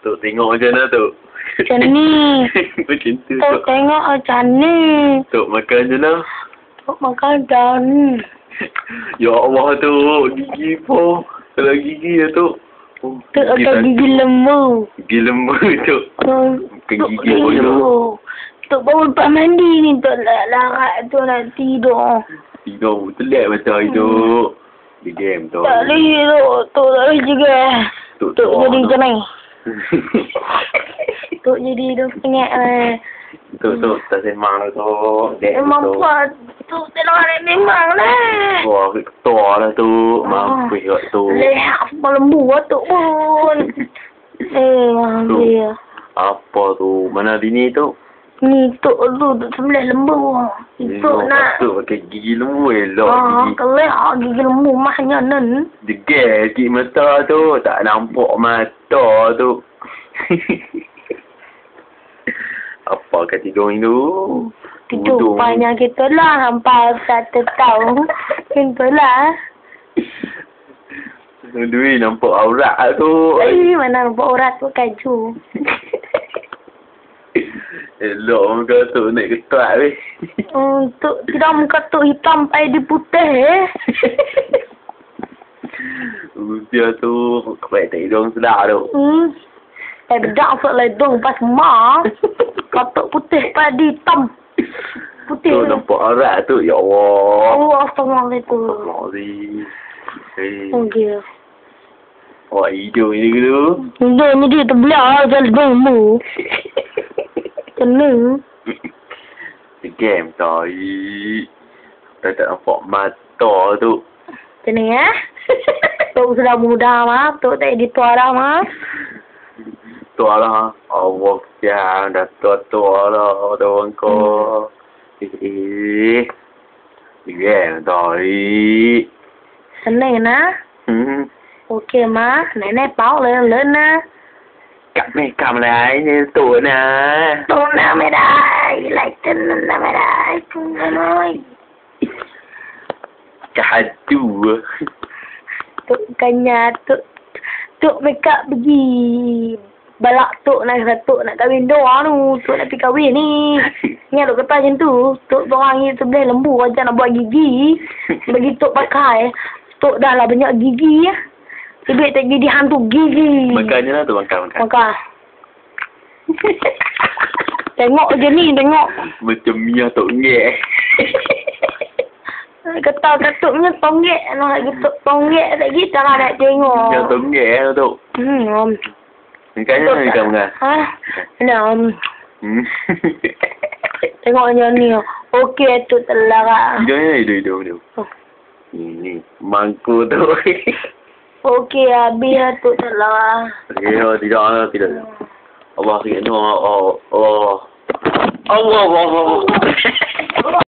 Tok tengok macam mana Tok? Macam ni. macam tu Tok Tok. tengok macam ni. Tok makan macam mana? Tok makan dah ni. Ya Allah Tok. Gigi pun. Kalau gigi ya Tok. Oh, Tok akan tak- gigi lembu. Gigi lembu Tok. Hmm, Bukan Tok gigi pun Tok. lembu. Tok baru lepas mandi ni Tok la- larat tu nak tidur. Tidur telak macam hari Tok. Dia game Tok. Tak boleh Tok. Tok tak boleh juga. Tok Tok jadi macam ni. Tok jadi tu pengat eh. Tok Tok tak semang Tok. Dek Memang Tok. puas. Tok tengok ni memang lah. Wah, ketua lah tu. Mampus kat tu. Lehat apa lembu lah Tok pun. Eh, mampus ya. Apa tu? Mana bini tu? Ni Tok tu Tok sebelah lembu. Tok nak. Tu pakai gigi lembu elok. Ah, Gigi kelihatan gigi lembu mahnya nen. degil sikit mata tu. Tak nampak mata tu. Apa kat tidur tu? Tidur panjang kita lah sampai satu tahun. Itulah. Dui nampak aurat tu. Eh, mana nampak orang tu kaju. Elok muka tu naik ketat weh. Untuk tidak muka tu hitam pai di putih eh. Usia tu baik tak hidung sedar tu. Hmm. Eh, bedak sok ledong pas ma. Katuk putih pai di hitam. Putih. Tu nampak aurat tu. Ya Allah. Oh, astagfirullahaladzim. Astagfirullahaladzim. Eh, Oh, dia. awak hidung ni tu. Dia ni dia terbelah jalan lembu. Kena. Game tai. Tak tak nampak mata tu. Ni eh. Tok sudah muda mah. Tok tak di tua dah mah. Tua lah. Allah kesian. Dah tua-tua lah. Ada orang kau. Eh. Game tai. Senang nah. Hmm. Okey mah. Nenek bau lên lên nah. Cặp này cầm lại như tuổi nè. Tok nak medai. Like tenan nak medai. Tunggu noi. Chà chú. Tok kanya tok. Tok make up pergi. Balak tok nak tok nak kahwin doa tu. Tok nak pergi kahwin ni. Ingat tok kata macam tu. Tok orang ni sebelah lembu aja nak buat gigi. Bagi tok pakai. Tok dah lah banyak gigi ya. Ibik tak jadi hantu gigi. Makannya lah tu makan makan. Makan. tengok je ni, tengok. Macam Mia tok ngek. Kata katuknya tonggek. Nak tok tonggek lagi tak nak tengok. Mia tok ngek lah tu. Hmm, om. Makannya lah makan makan. Ha? Nah. Hmm. Tengok macam ni. Okey, tu telah. Hidungnya hidung hidung hidung. Oh. Ni ni mangku tu. Okey, habis lah tu telah. Ya tidak lah tidak. Allah sikit tu. Oh oh. Allah Allah Allah.